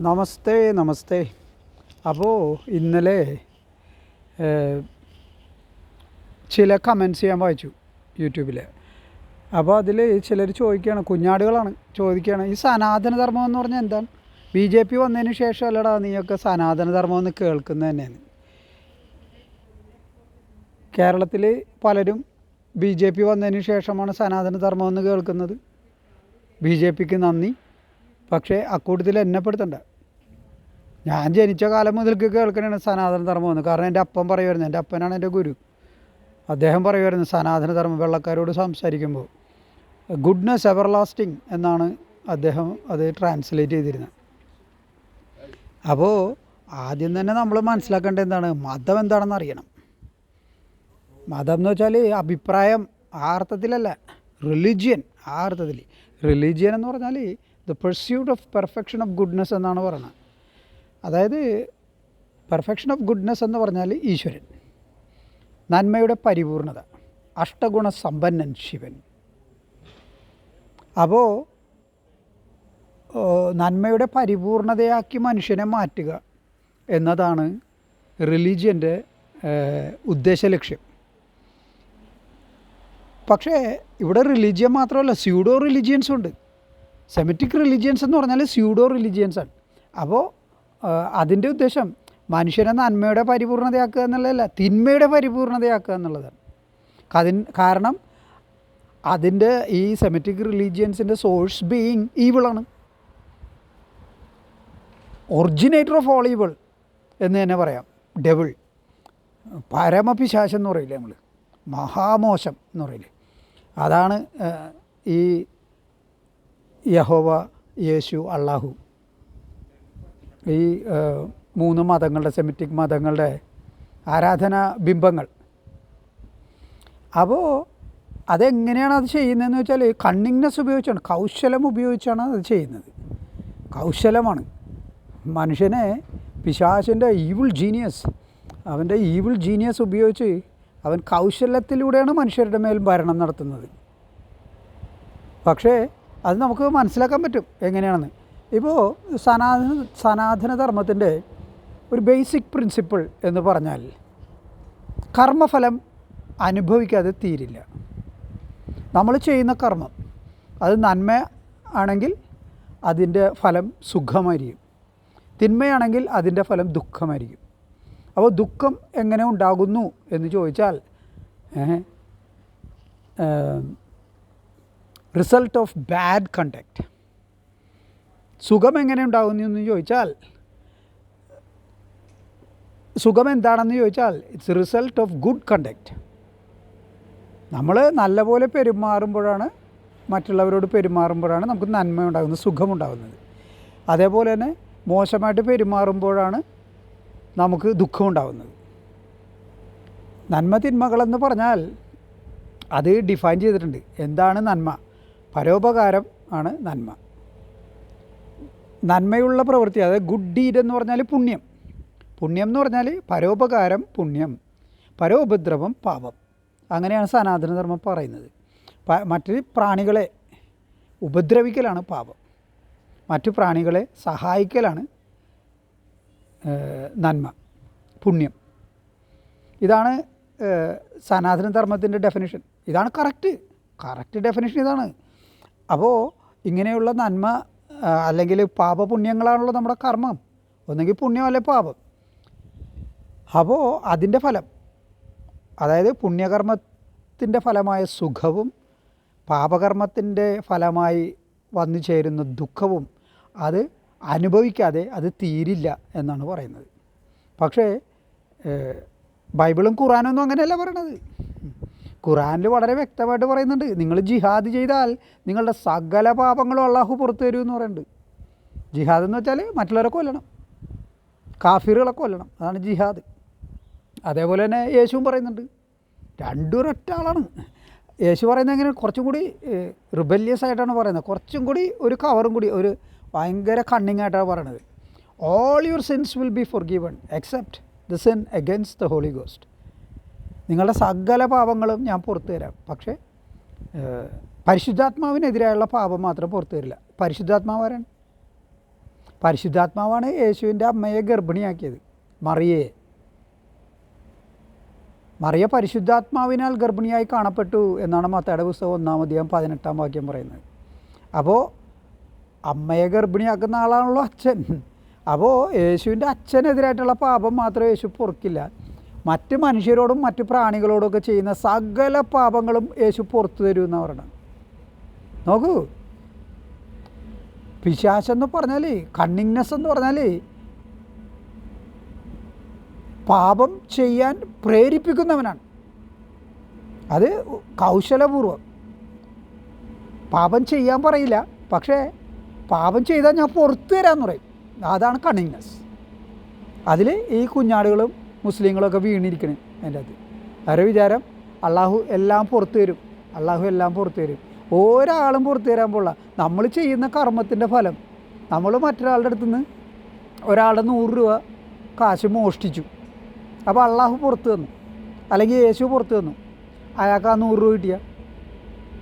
നമസ്തേ നമസ്തേ. അപ്പോൾ ഇന്നലെ ചില കമൻസ് ഞാൻ വായിച്ചു യൂട്യൂബിൽ അപ്പോൾ അതിൽ ചിലർ ചോദിക്കുകയാണ് കുഞ്ഞാടുകളാണ് ചോദിക്കുകയാണ് ഈ സനാതനധർമ്മം എന്ന് പറഞ്ഞാൽ എന്താണ്? ബി ജെ പി വന്നതിന് ശേഷം അല്ലടാ നീയൊക്കെ സനാതനധർമ്മം എന്ന് കേൾക്കുന്നത് തന്നെയാണ്. കേരളത്തിൽ പലരും ബി ജെ പി വന്നതിന് ശേഷമാണ് സനാതനധർമ്മം എന്ന് കേൾക്കുന്നത്. ബി ജെ പിക്ക് നന്ദി. പക്ഷേ അക്കൂട്ടത്തിൽ എന്നെപ്പെടുത്തണ്ട ഞാൻ ജനിച്ച കാലം മുതൽക്ക് കേൾക്കണതാണ് സനാതന ധർമ്മം എന്ന്. കാരണം എന്റെ അപ്പൻ പറയുമായിരുന്നു എന്റെ അപ്പനാണ് എന്റെ ഗുരു. അദ്ദേഹം പറയുമായിരുന്നു സനാതന ധർമ്മം വെള്ളക്കാരോട് സംസാരിക്കുമ്പോൾ. ഗുഡ്നെസ് എവർ ലാസ്റ്റിംഗ് എന്നാണ് അദ്ദേഹം അത് ട്രാൻസ്ലേറ്റ് ചെയ്തിരുന്നത്. അപ്പോൾ ആദ്യം തന്നെ നമ്മൾ മനസ്സിലാക്കേണ്ടത് എന്താണ്? മതം എന്താണെന്ന് അറിയണം. മതം എന്ന് വെച്ചാൽ അഭിപ്രായം ആ അർത്ഥത്തിലല്ല റിലിജിയൻ ആ അർത്ഥത്തിൽ റിലിജിയൻ എന്ന് പറഞ്ഞാൽ the pursuit of perfection of goodness എന്നാണ് പറയുന്നത്. അതായത് പെർഫെക്ഷൻ ഓഫ് ഗുഡ്നെസ് എന്ന് പറഞ്ഞാൽ ഈശ്വരൻ. നന്മയുടെ പരിപൂർണത. അഷ്ടഗുണ സമ്പന്നൻ ശിവൻ. അപ്പോൾ നന്മയുടെ പരിപൂർണതയാക്കി മനുഷ്യനെ മാറ്റുക എന്നതാണ് റിലീജിയന്റെ ഉദ്ദേശ ലക്ഷ്യം. പക്ഷേ ഇവിടെ റിലീജിയൻ മാത്രമല്ല സ്യൂഡോ റിലീജിയൻസും ഉണ്ട്. സെമിറ്റിക് റിലിജിയൻസ് എന്ന് പറഞ്ഞാൽ സ്യൂഡോ റിലിജിയൻസ് ആണ്. അപ്പോൾ അതിന്റെ ഉദ്ദേശം മനുഷ്യനെ നന്മയുടെ പരിപൂർണതയാക്കുക എന്നുള്ളതല്ല തിന്മയുടെ പരിപൂർണതയാക്കുക എന്നുള്ളതാണ്. അതിൻ കാരണം അതിന്റെ ഈ സെമിറ്റിക് റിലീജിയൻസിന്റെ സോഴ്സ് ബീയിങ് ഈവിളാണ്. ഒറിജിനേറ്റർ ഓഫ് ഓൾ ഈവിൾ എന്ന് തന്നെ പറയാം. ഡെവിൾ. പരമപിശാശം എന്ന് പറയില്ലേ നമ്മൾ മഹാമോശം എന്ന് പറയില്ലേ? അതാണ് ഈ യഹോവ യേശു അള്ളാഹു ഈ മൂന്ന് മതങ്ങളുടെ സെമിറ്റിക് മതങ്ങളുടെ ആരാധന ബിംബങ്ങൾ. അപ്പോൾ അതെങ്ങനെയാണ് അത് ചെയ്യുന്നതെന്ന് വെച്ചാൽ കണ്ണിങ്നെസ് ഉപയോഗിച്ചാണ് കൗശലം ഉപയോഗിച്ചാണ് അത് ചെയ്യുന്നത്. കൗശലമാണ്. മനുഷ്യനെ പിശാചിന്റെ ഈവിൾ ജീനിയസ് അവന്റെ ഈവിൾ ജീനിയസ് ഉപയോഗിച്ച് അവൻ കൗശലത്തിലൂടെയാണ് മനുഷ്യരുടെ മേൽ ഭരണം നടത്തുന്നത്. പക്ഷേ അത് നമുക്ക് മനസ്സിലാക്കാൻ പറ്റും എങ്ങനെയാണെന്ന്. ഇപ്പോൾ സനാതന സനാതന ധർമ്മത്തിന്റെ ഒരു ബേസിക് പ്രിൻസിപ്പിൾ എന്ന് പറഞ്ഞാൽ കർമ്മഫലം അനുഭവിക്കാതെ തീരില്ല. നമ്മൾ ചെയ്യുന്ന കർമ്മം അത് നന്മ ആണെങ്കിൽ അതിന്റെ ഫലം സുഖമായിരിക്കും. തിന്മയാണെങ്കിൽ അതിന്റെ ഫലം ദുഃഖമായിരിക്കും. അപ്പോൾ ദുഃഖം എങ്ങനെ ഉണ്ടാകുന്നു എന്ന് ചോദിച്ചാൽ റിസൾട്ട് ഓഫ് ബാഡ് കണ്ടക്റ്റ് സുഖം എങ്ങനെ ഉണ്ടാകുന്നു എന്ന് ചോദിച്ചാൽ സുഖം എന്താണെന്ന് ചോദിച്ചാൽ it's result of good conduct നമ്മൾ നല്ലപോലെ പെരുമാറുമ്പോഴാണ് മറ്റുള്ളവരോട് പെരുമാറുമ്പോഴാണ് നമുക്ക് നന്മ ഉണ്ടാകുന്നത് സുഖമുണ്ടാകുന്നത്. അതേപോലെ തന്നെ മോശമായിട്ട് പെരുമാറുമ്പോഴാണ് നമുക്ക് ദുഃഖമുണ്ടാകുന്നത്. നന്മ തിന്മകളെന്ന് പറഞ്ഞാൽ അത് ഡിഫൈൻ ചെയ്തിട്ടുണ്ട്. എന്താണ് നന്മ? പരോപകാരം ആണ് നന്മ. നന്മയുള്ള പ്രവൃത്തി അതായത് ഗുഡ് ഡീഡ് എന്ന് പറഞ്ഞാൽ പുണ്യം. പുണ്യം എന്ന് പറഞ്ഞാൽ പരോപകാരം പുണ്യം. പരോപദ്രവം പാപം. അങ്ങനെയാണ് സനാതനധർമ്മം പറയുന്നത്. മറ്റ് പ്രാണികളെ ഉപദ്രവിക്കലാണ് പാപം. മറ്റു പ്രാണികളെ സഹായിക്കലാണ് നന്മ പുണ്യം. ഇതാണ് സനാതനധർമ്മത്തിന്റെ സനാതന ധർമ്മത്തിന്റെ ഡെഫിനിഷൻ ഇതാണ് കറക്റ്റ് കറക്റ്റ് ഡെഫിനിഷൻ ഇതാണ്. അപ്പോൾ ഇങ്ങനെയുള്ള നന്മ അല്ലെങ്കിൽ പാപപുണ്യങ്ങളാണല്ലോ നമ്മുടെ കർമ്മം. ഒന്നെങ്കിൽ പുണ്യം അല്ലെ പാപം. അപ്പോൾ അതിന്റെ ഫലം അതായത് പുണ്യകർമ്മത്തിന്റെ ഫലമായ സുഖവും പാപകർമ്മത്തിന്റെ ഫലമായി വന്നു ചേരുന്ന ദുഃഖവും അത് അനുഭവിക്കാതെ അത് തീരില്ല എന്നാണ് പറയുന്നത്. പക്ഷേ ബൈബിളും ഖുറാനൊന്നും അങ്ങനെയല്ല പറയണത്. ഖുറാനിൽ വളരെ വ്യക്തമായിട്ട് പറയുന്നുണ്ട് നിങ്ങൾ ജിഹാദ് ചെയ്താൽ നിങ്ങളുടെ സകല പാപങ്ങളും അള്ളാഹു പുറത്തു തരും എന്ന് പറയുന്നുണ്ട്. ജിഹാദ് എന്ന് വെച്ചാൽ മറ്റുള്ളവരെ കൊല്ലണം കാഫിറുകളെ കൊല്ലണം അതാണ് ജിഹാദ്. അതേപോലെ തന്നെ യേശുവും പറയുന്നുണ്ട് രണ്ടും ഒരൊറ്റ ആളാണ്. യേശു പറയുന്നത് എങ്ങനെ കുറച്ചും കൂടി റിബല്യസ് ആയിട്ടാണ് പറയുന്നത്. കുറച്ചും കൂടി ഒരു കവറും കൂടി ഒരു ഭയങ്കര കണ്ണിങ് ആയിട്ടാണ് പറയണത്. All your sins will be forgiven except the sin against the holy ghost നിങ്ങളുടെ സകല പാപങ്ങളും ഞാൻ പുറത്തു തരാം. പക്ഷേ പരിശുദ്ധാത്മാവിനെതിരായുള്ള പാപം മാത്രം പുറത്തു തരില്ല. പരിശുദ്ധാത്മാവാരാണ്. പരിശുദ്ധാത്മാവാണ് യേശുവിന്റെ അമ്മയെ ഗർഭിണിയാക്കിയത്. മറിയയെ മറിയ പരിശുദ്ധാത്മാവിനാൽ ഗർഭിണിയായി കാണപ്പെട്ടു എന്നാണ് മത്തയുടെ പുസ്തകം ഒന്നാമധികം പതിനെട്ടാം വാക്യം പറയുന്നത്. അപ്പോൾ അമ്മയെ ഗർഭിണിയാക്കുന്ന ആളാണല്ലോ അച്ഛൻ. അപ്പോൾ യേശുവിന്റെ അച്ഛനെതിരായിട്ടുള്ള പാപം മാത്രമേ യേശു പൊറുക്കില്ല. മറ്റ് മനുഷ്യരോടും മറ്റ് പ്രാണികളോടൊക്കെ ചെയ്യുന്ന സകല പാപങ്ങളും യേശു പുറത്തു തരുമെന്ന് പറയണം നോക്കൂ. പിശാശെന്ന് പറഞ്ഞാൽ കണ്ണിങ്നെസ് എന്ന് പറഞ്ഞാൽ പാപം ചെയ്യാൻ പ്രേരിപ്പിക്കുന്നവനാണ്. അത് കൗശലപൂർവം. പാപം ചെയ്യാൻ പറയില്ല പക്ഷേ പാപം ചെയ്താൽ ഞാൻ പുറത്തു തരാമെന്ന് പറയും. അതാണ് കണ്ണിങ്നെസ് അതിൽ ഈ കുഞ്ഞാടുകളും മുസ്ലിങ്ങളൊക്കെ വീണിരിക്കണേ എന്റെ അത് അവരുടെ വിചാരം അള്ളാഹു എല്ലാം പുറത്തു തരും അള്ളാഹു എല്ലാം പുറത്തു തരും ഒരാളും പുറത്തു തരാൻ പോള നമ്മൾ ചെയ്യുന്ന കർമ്മത്തിന്റെ ഫലം നമ്മൾ മറ്റൊരാളുടെ അടുത്ത് നിന്ന് ഒരാളുടെ നൂറ് രൂപ കാശ് മോഷ്ടിച്ചു. അപ്പോൾ അള്ളാഹു പുറത്ത് തന്നു അല്ലെങ്കിൽ യേശു പുറത്ത് തന്നു അയാൾക്ക് ആ നൂറ് രൂപ കിട്ടിയ.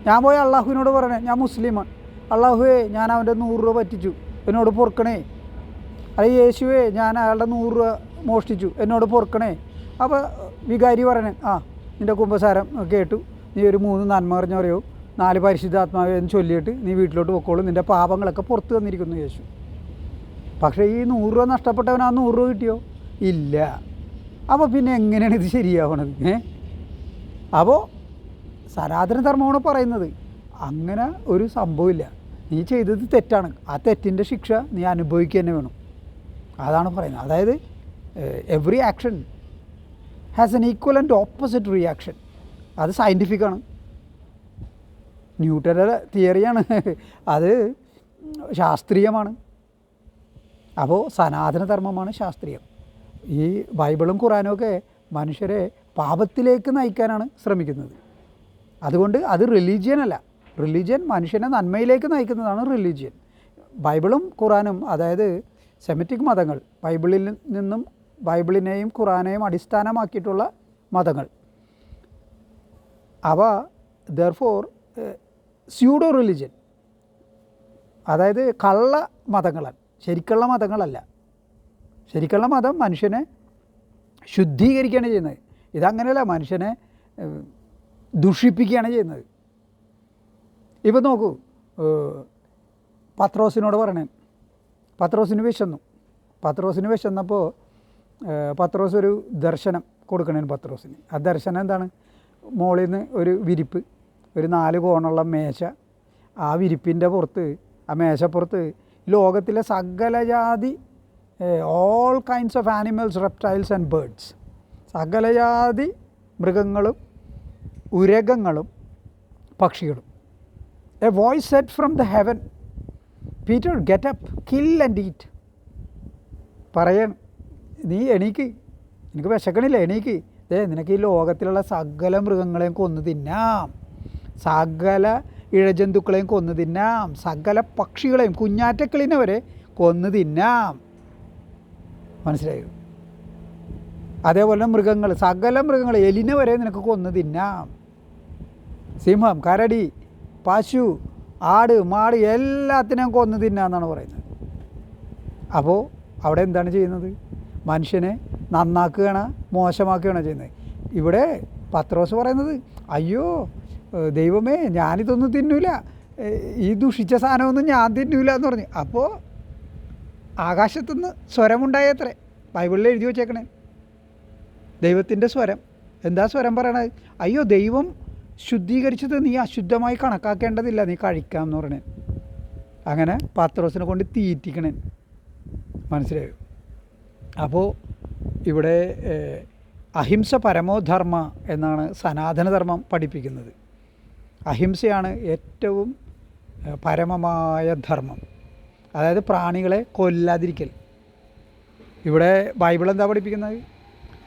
ഞാൻ പോയി അള്ളാഹുവിനോട് പറയണേ ഞാൻ മുസ്ലിമാണ്. അള്ളാഹുവേ ഞാൻ അവന്റെ നൂറ് രൂപ പറ്റിച്ചു. എന്നോട് പൊറുക്കണേ. അല്ലെങ്കിൽ യേശുവേ ഞാൻ അയാളുടെ നൂറ് രൂപ മോഷ്ടിച്ചു. എന്നോട് പൊറുക്കണേ. അപ്പോൾ വികാരി പറയണേ ആ നിന്റെ കുമ്പസാരം കേട്ടു. നീ ഒരു മൂന്ന് നന്മ പറഞ്ഞു പറയൂ. നാല് പരിശുദ്ധാത്മാവെ എന്ന് ചൊല്ലിയിട്ട് നീ വീട്ടിലോട്ട് പൊക്കോളൂ. നിന്റെ പാപങ്ങളൊക്കെ പുറത്ത് തന്നിരിക്കുന്നു യേശു. പക്ഷേ ഈ നൂറ് രൂപ നഷ്ടപ്പെട്ടവൻ ആ നൂറ് രൂപ കിട്ടിയോ? ഇല്ല. അപ്പോൾ പിന്നെ എങ്ങനെയാണ് ഇത് ശരിയാവണത്? ഏ? അപ്പോൾ സനാതന ധർമ്മമാണ് പറയുന്നത്. അങ്ങനെ ഒരു സംഭവമില്ല. നീ ചെയ്തത് തെറ്റാണ്. ആ തെറ്റിന്റെ ശിക്ഷ നീ അനുഭവിക്കുക തന്നെ വേണം. അതാണ് പറയുന്നത്. അതായത് every action has an equal and opposite reaction അത് സയന്റിഫിക്കാണ് ന്യൂട്ടന്റെ തിയറിയാണ് അത് ശാസ്ത്രീയമാണ്. അപ്പോൾ സനാതനധർമ്മമാണ് ശാസ്ത്രീയം. ഈ ബൈബിളും ഖുറാനും ഒക്കെ മനുഷ്യരെ പാപത്തിലേക്ക് നയിക്കാനാണ് ശ്രമിക്കുന്നത്. അതുകൊണ്ട് അത് റിലീജിയൻ അല്ല. റിലീജിയൻ മനുഷ്യനെ നന്മയിലേക്ക് നയിക്കുന്നതാണ് റിലീജിയൻ ബൈബിളും ഖുറാനും അതായത് സെമിറ്റിക് മതങ്ങൾ ബൈബിളിൽ നിന്നും ബൈബിളിനെയും ഖുറാനെയും അടിസ്ഥാനമാക്കിയിട്ടുള്ള മതങ്ങൾ. അവ ദർഫോർ സ്യൂഡോ റിലിജ്യൻ അതായത് കള്ള മതങ്ങളാണ്. ശരിക്കുള്ള മതങ്ങളല്ല. ശരിക്കുള്ള മതം മനുഷ്യനെ ശുദ്ധീകരിക്കുകയാണ് ചെയ്യുന്നത്. ഇതങ്ങനെയല്ല മനുഷ്യനെ ദുഷിപ്പിക്കുകയാണ് ചെയ്യുന്നത്. ഇപ്പം നോക്കൂ പത്രോസിനോട് പറയണേ. പത്രോസിന് വിശന്നു. പത്രോസിന് വിശന്നപ്പോൾ പത്രോസ് ഒരു ദർശനം കൊടുക്കണേന് പത്രോസിന്. ആ ദർശനം എന്താണ്? മുകളിൽ നിന്ന് ഒരു വിരിപ്പ് ഒരു നാല് കോണുള്ള മേശ. ആ വിരിപ്പിന്റെ പുറത്ത് ആ മേശപ്പുറത്ത് ലോകത്തിലെ സകലജാതി all kinds of animals reptiles and birds സകലജാതി മൃഗങ്ങളും ഉരകങ്ങളും പക്ഷികളും. A voice said from the heaven Peter get up kill and eat പറയണം. നീ എണീക്ക്. എനിക്ക് വിശക്കണില്ല എണീക്ക്. ദേ നിനക്ക് ഈ ലോകത്തിലുള്ള സകല മൃഗങ്ങളെയും കൊന്നു തിന്നാം. സകല ഇഴജന്തുക്കളെയും കൊന്നു തിന്നാം. സകല പക്ഷികളെയും കുഞ്ഞാറ്റക്കിളിനെ വരെ കൊന്നു തിന്നാം. മനസ്സിലായോ? അതേപോലെ മൃഗങ്ങൾ സകല മൃഗങ്ങൾ എലിനെ വരെ നിനക്ക് കൊന്നു തിന്നാം. സിംഹം കരടി പശു ആട് മാട് എല്ലാത്തിനെയും കൊന്നു തിന്നാന്നാണ് പറയുന്നത്. അപ്പോൾ അവിടെ എന്താണ് ചെയ്യുന്നത്? മനുഷ്യനെ നന്നാക്കുകയാണ് മോശമാക്കുകയാണ് ചെയ്യുന്നത്. ഇവിടെ പത്രോസ് പറയുന്നത് അയ്യോ ദൈവമേ ഞാനിതൊന്നും തിന്നൂല. ഈ ദുഷിച്ച സാധനമൊന്നും ഞാൻ തിന്നൂല എന്ന് പറഞ്ഞു. അപ്പോൾ ആകാശത്തുനിന്ന് സ്വരമുണ്ടായത്രേ. ബൈബിളിൽ എഴുതി വച്ചേക്കണേ. ദൈവത്തിന്റെ സ്വരം. എന്താ സ്വരം പറയണത്? അയ്യോ ദൈവം ശുദ്ധീകരിച്ചത് നീ അശുദ്ധമായി കണക്കാക്കേണ്ടതില്ല. നീ കഴിക്കാം എന്ന് പറഞ്ഞേ. അങ്ങനെ പത്രോസിനെ കൊണ്ട് തീറ്റിക്കണേ. മനസ്സിലായോ? അപ്പോൾ ഇവിടെ അഹിംസ പരമോധർമ്മ എന്നാണ് സനാതനധർമ്മം പഠിപ്പിക്കുന്നത്. അഹിംസയാണ് ഏറ്റവും പരമമായ ധർമ്മം. അതായത് പ്രാണികളെ കൊല്ലാതിരിക്കൽ. ഇവിടെ ബൈബിൾ എന്താ പഠിപ്പിക്കുന്നത്?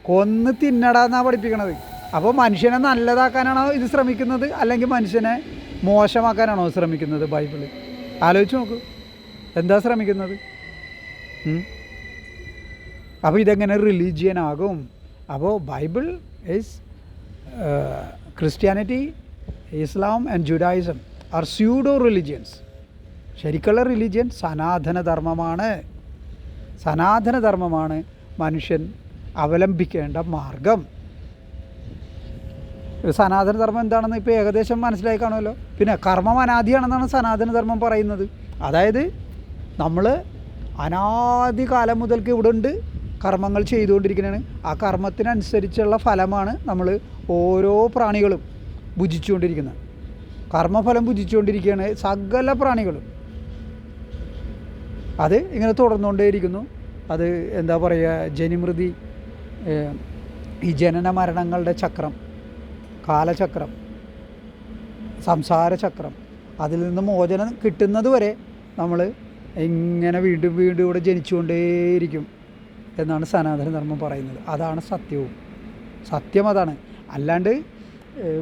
കൊന്ന് തിന്നടാന്നാണ് പഠിപ്പിക്കുന്നത് അപ്പോൾ മനുഷ്യനെ നല്ലതാക്കാനാണോ ഇത് ശ്രമിക്കുന്നത്? അല്ലെങ്കിൽ മനുഷ്യനെ മോശമാക്കാനാണോ ശ്രമിക്കുന്നത് ബൈബിൾ? ആലോചിച്ച് നോക്കൂ. എന്താ ശ്രമിക്കുന്നത്? അപ്പോൾ ഇതെങ്ങനെ റിലീജിയൻ ആകും അപ്പോൾ Bible is Christianity Islam and Judaism are pseudo religions ശരിക്കുള്ള റിലിജിയൻ സനാതനധർമ്മമാണ്. സനാതനധർമ്മമാണ് മനുഷ്യൻ അവലംബിക്കേണ്ട മാർഗം. സനാതനധർമ്മം എന്താണെന്ന് ഇപ്പോൾ ഏകദേശം മനസ്സിലായി കാണുമല്ലോ. പിന്നെ കർമ്മം അനാദിയാണെന്നാണ് സനാതനധർമ്മം പറയുന്നത്. അതായത് നമ്മൾ അനാദി കാലം മുതൽക്ക് ഇവിടെ ഉണ്ട് കർമ്മങ്ങൾ ചെയ്തുകൊണ്ടിരിക്കുന്നതാണ്. ആ കർമ്മത്തിനനുസരിച്ചുള്ള ഫലമാണ് നമ്മൾ ഓരോ പ്രാണികളും ഭുജിച്ചുകൊണ്ടിരിക്കുന്നത്. കർമ്മഫലം ഭുജിച്ചുകൊണ്ടിരിക്കുകയാണ് സകല പ്രാണികളും. അത് ഇങ്ങനെ തുടർന്നുകൊണ്ടേയിരിക്കുന്നു. അത് എന്താ പറയുക? ജനിമൃതി ഈ ജനന മരണങ്ങളുടെ ചക്രം കാലചക്രം സംസാരചക്രം അതിൽ നിന്ന് മോചനം കിട്ടുന്നത് വരെ നമ്മൾ ഇങ്ങനെ വീണ്ടും വീണ്ടും ഇവിടെ ജനിച്ചുകൊണ്ടേയിരിക്കും. എന്നാണ് സനാതനധർമ്മം പറയുന്നത്. അതാണ് സത്യവും. സത്യം അതാണ്. അല്ലാണ്ട്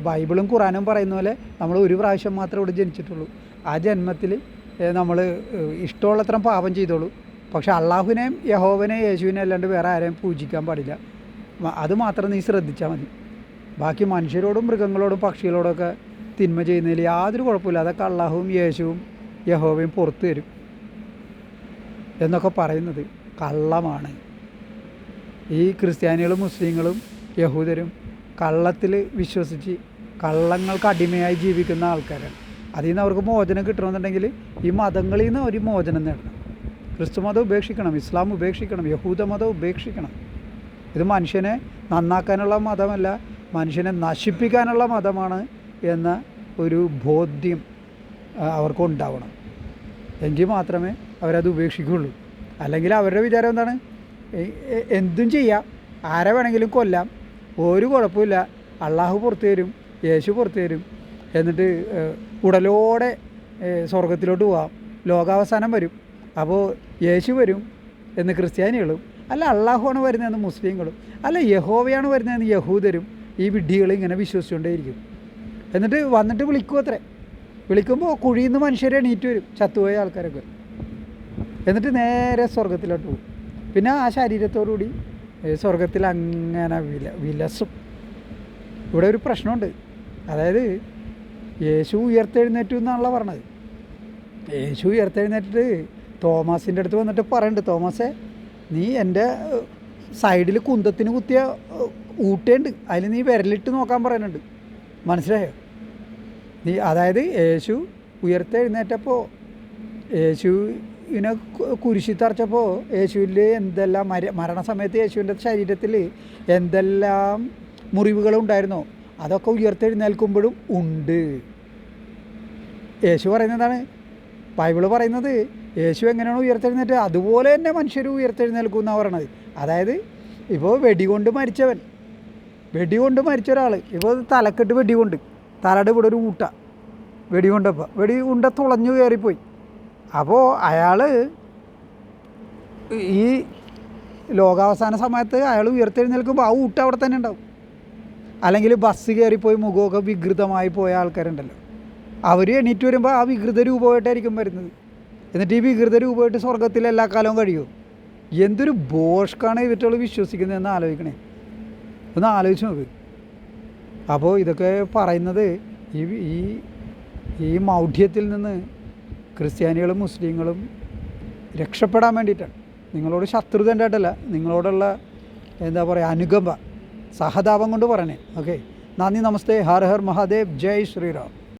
ബൈബിളും ഖുറാനും പറയുന്ന പോലെ നമ്മൾ ഒരു പ്രാവശ്യം മാത്രമേ ഇവിടെ ജനിച്ചിട്ടുള്ളൂ. ആ ജന്മത്തിൽ നമ്മൾ ഇഷ്ടമുള്ളത്ര പാപം ചെയ്തോളൂ. പക്ഷേ അള്ളാഹുവിനെയും യഹോവനെയും യേശുവിനെയും അല്ലാണ്ട് വേറെ ആരെയും പൂജിക്കാൻ പാടില്ല. അത് മാത്രം നീ ശ്രദ്ധിച്ചാൽ മതി. ബാക്കി മനുഷ്യരോടും മൃഗങ്ങളോടും പക്ഷികളോടൊക്കെ തിന്മ ചെയ്യുന്നതിൽ യാതൊരു കുഴപ്പമില്ല. അതൊക്കെ അള്ളാഹുവും യേശുവും യഹോവയും പുറത്തു തരും. എന്നൊക്കെ പറയുന്നത് കള്ളമാണ്. ഈ ക്രിസ്ത്യാനികളും മുസ്ലിങ്ങളും യഹൂദരും കള്ളത്തിൽ വിശ്വസിച്ച് കള്ളങ്ങൾക്ക് അടിമയായി ജീവിക്കുന്ന ആൾക്കാരാണ്. അതിൽ നിന്ന് അവർക്ക് മോചനം കിട്ടണമെന്നുണ്ടെങ്കിൽ ഈ മതങ്ങളിൽ നിന്ന് ഒരു മോചനം നേടണം. ക്രിസ്തു മതം ഉപേക്ഷിക്കണം ഇസ്ലാം ഉപേക്ഷിക്കണം യഹൂദ മതം ഉപേക്ഷിക്കണം. ഇത് മനുഷ്യനെ നന്നാക്കാനുള്ള മതമല്ല മനുഷ്യനെ നശിപ്പിക്കാനുള്ള മതമാണ് എന്ന ഒരു ബോധ്യം അവർക്കുണ്ടാവണം. എങ്കിൽ മാത്രമേ അവരത് ഉപേക്ഷിക്കുകയുള്ളൂ. അല്ലെങ്കിൽ അവരുടെ വിചാരം എന്താണ്? എന്തും ചെയ്യാം. ആരെ വേണമെങ്കിലും കൊല്ലാം. ഒരു കുഴപ്പമില്ല. അള്ളാഹു പുറത്തു തരും യേശു പുറത്തു തരും എന്നിട്ട് ഉടലോടെ സ്വർഗത്തിലോട്ട് പോവാം. ലോകാവസാനം വരും. അപ്പോൾ യേശു വരും എന്ന് ക്രിസ്ത്യാനികളും അല്ല അള്ളാഹുവാണ് വരുന്നതെന്ന് മുസ്ലിങ്ങളും അല്ല യഹോവയാണ് വരുന്നതെന്ന് യഹൂദരും ഈ വിഡ്ഢികൾ ഇങ്ങനെ വിശ്വസിച്ചുകൊണ്ടേയിരിക്കും. എന്നിട്ട് വന്നിട്ട് വിളിക്കും അത്രേ. വിളിക്കുമ്പോൾ കുഴിയിൽ നിന്ന് മനുഷ്യരെ എണീറ്റ് വരും. ചത്തുപോയ ആൾക്കാരൊക്കെ. എന്നിട്ട് നേരെ സ്വർഗത്തിലോട്ട് പോകും. പിന്നെ ആ ശരീരത്തോടുകൂടി സ്വർഗത്തിൽ അങ്ങനെ വില വിലസും. ഇവിടെ ഒരു പ്രശ്നമുണ്ട്. അതായത് യേശു ഉയർത്തെഴുന്നേറ്റു എന്നാണല്ലോ പറഞ്ഞത്. യേശു ഉയർത്തെഴുന്നേറ്റിട്ട് തോമസിന്റെ അടുത്ത് വന്നിട്ട് പറയുന്നുണ്ട് തോമസേ നീ എന്റെ സൈഡിൽ കുന്തത്തിന് കുത്തിയ ഊട്ടേണ്ട് അതിൽ നീ വിരലിട്ട് നോക്കാൻ പറയുന്നുണ്ട്. മനസ്സിലായോ? നീ അതായത് യേശു ഉയർത്തെഴുന്നേറ്റപ്പോൾ യേശുവിനെ കു- കുരിശി തറച്ചപ്പോൾ യേശുവിൽ എന്തെല്ലാം മര മരണസമയത്ത് യേശുവിന്റെ ശരീരത്തിൽ എന്തെല്ലാം മുറിവുകളുണ്ടായിരുന്നോ? അതൊക്കെ ഉയർത്തെഴുന്നേൽക്കുമ്പോഴും ഉണ്ട്. യേശു പറയുന്നതാണ് ബൈബിൾ പറയുന്നത് യേശു എങ്ങനെയാണ് ഉയർത്തെഴുന്നേറ്റ്? അതുപോലെ തന്നെ മനുഷ്യർ ഉയർത്തെഴുന്നേൽക്കും എന്നാണ് പറയണത് അതായത് ഇപ്പോൾ വെടികൊണ്ട് മരിച്ചവൻ വെടികൊണ്ട് മരിച്ച ഒരാൾ ഇപ്പോൾ തലക്കെട്ട് വെടികൊണ്ട് തലയുടെ ഇവിടെ ഒരു ഊട്ട വെടികൊണ്ടപ്പോൾ ഉണ്ട തുളഞ്ഞു കയറിപ്പോയി. അപ്പോൾ അയാൾ ഈ ലോകാവസാന സമയത്ത് അയാൾ ഉയർത്തെഴുന്നേൽക്കുമ്പോൾ ആ ഊട്ട് അവിടെ തന്നെ ഉണ്ടാവും. അല്ലെങ്കിൽ ബസ് കയറിപ്പോയി മുഖമൊക്കെ വികൃതമായി പോയ ആൾക്കാരുണ്ടല്ലോ. അവർ എണീറ്റ് വരുമ്പോൾ ആ വികൃത രൂപമായിട്ടായിരിക്കും വരുന്നത്. എന്നിട്ട് ഈ വികൃത രൂപമായിട്ട് സ്വർഗത്തിൽ എല്ലാ കാലവും കഴിയുമോ എന്തൊരു ബോഷ്കാണ് ഇവറ്റുകൾ വിശ്വസിക്കുന്നതെന്ന് ആലോചിക്കണേ. ഒന്ന് ആലോചിച്ച് നോക്ക്. അപ്പോൾ ഇതൊക്കെ പറയുന്നത് ഈ ഈ മൗഢ്യത്തിൽ നിന്ന് ക്രിസ്ത്യാനികളും മുസ്ലിങ്ങളും രക്ഷപ്പെടാൻ വേണ്ടിയിട്ടാണ്. നിങ്ങളോട് ശത്രുത ഉണ്ടായിട്ടല്ല നിങ്ങളോടുള്ള എന്താ പറയുക അനുകമ്പ സഹതാപം കൊണ്ട് പറയണേ. ഓക്കെ നന്ദി നമസ്തേ. ഹർ ഹർ മഹാദേവ്. ജയ് ശ്രീറാം.